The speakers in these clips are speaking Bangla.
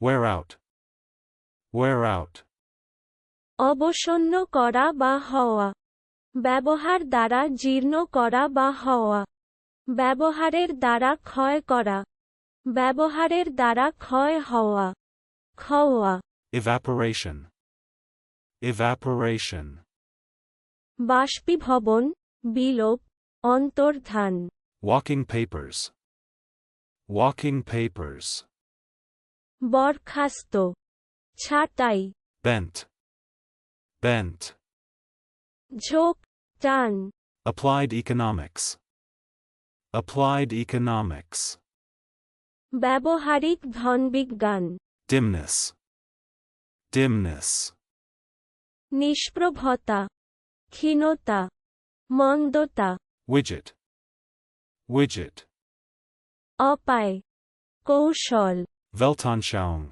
Wear out. Wear out. অবসন্ন করা বা হওয়া ব্যবহার দ্বারা জীর্ণ করা বা হওয়া ব্যবহারের দ্বারা ক্ষয় করা ব্যবহারের দ্বারা ক্ষয় হওয়া খাওয়া Evaporation. Evaporation. বাষ্পীভবন বিলোপ অন্তর্ধান Walking papers. Walking papers. বরখাস্ত ছাঁটাই Bent. Bent. ঝোঁক টান Applied economics. Applied economics. ব্যবহারিক ধনবিজ্ঞান Dimness. Dimness. নিষ্প্রভতা ক্ষীণতা মন্দতা Widget. Widget. অপায় কৌশল Weltanschauung.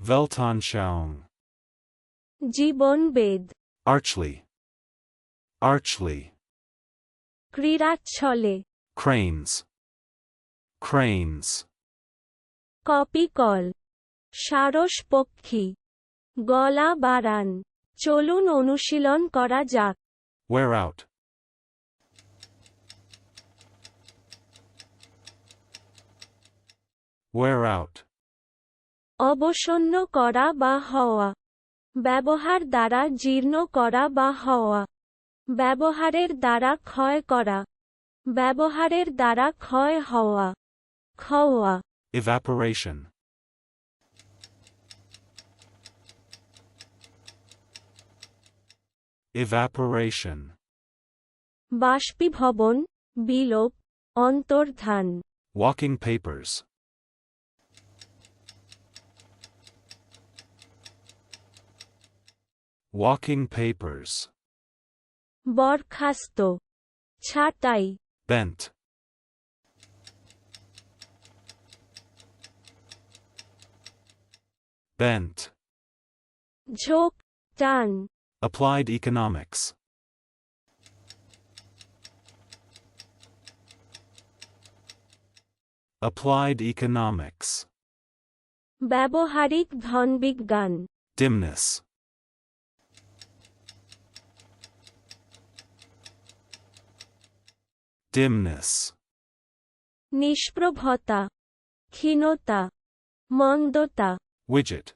Weltanschauung. জীবনবেদ Archly. Archly. ক্রীড়াচ্ছলে Cranes. Cranes. কপিকল সারস পক্ষী গলা বাড়ান চলুন অনুশীলন করা যাক Wear out. Wear out. অবসন্ন করা বা হওয়া ব্যবহার দ্বারা জীর্ণ করা বা হওয়া ব্যবহারের দ্বারা ক্ষয় করা ব্যবহারের দ্বারা ক্ষয় হওয়া খাওয়া Evaporation. Evaporation. বাষ্পীভবন বিলোপ অন্তর্ধান Walking papers. Walking papers. বরখাস্ত ছাঁটাই Bent. Bent. ঝোঁক টান Applied economics. Applied economics. ব্যবহারিক ধনবিজ্ঞান Dimness. Dimness. নিষ্প্রভতা ক্ষীণতা মন্দতা Widget.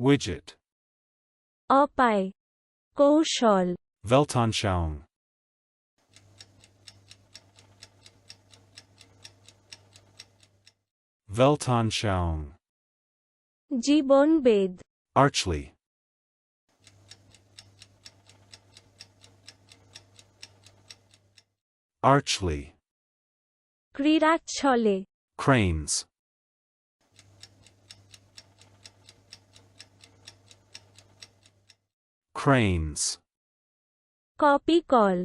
Widget. অপায় কৌশল Weltanschauung. Weltanschauung. জীবনবেদ Archly. Archly. ক্রীড়াচ্ছলে Cranes. Cranes. কপিকল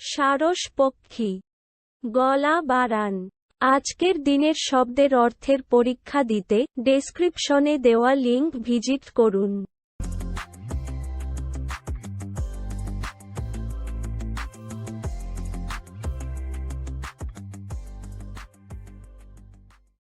সারস পক্ষী গলা বাড়ান আজকের দিনের শব্দের অর্থের পরীক্ষা দিতে ডেসক্রিপশনে দেওয়া লিংক ভিজিট করুন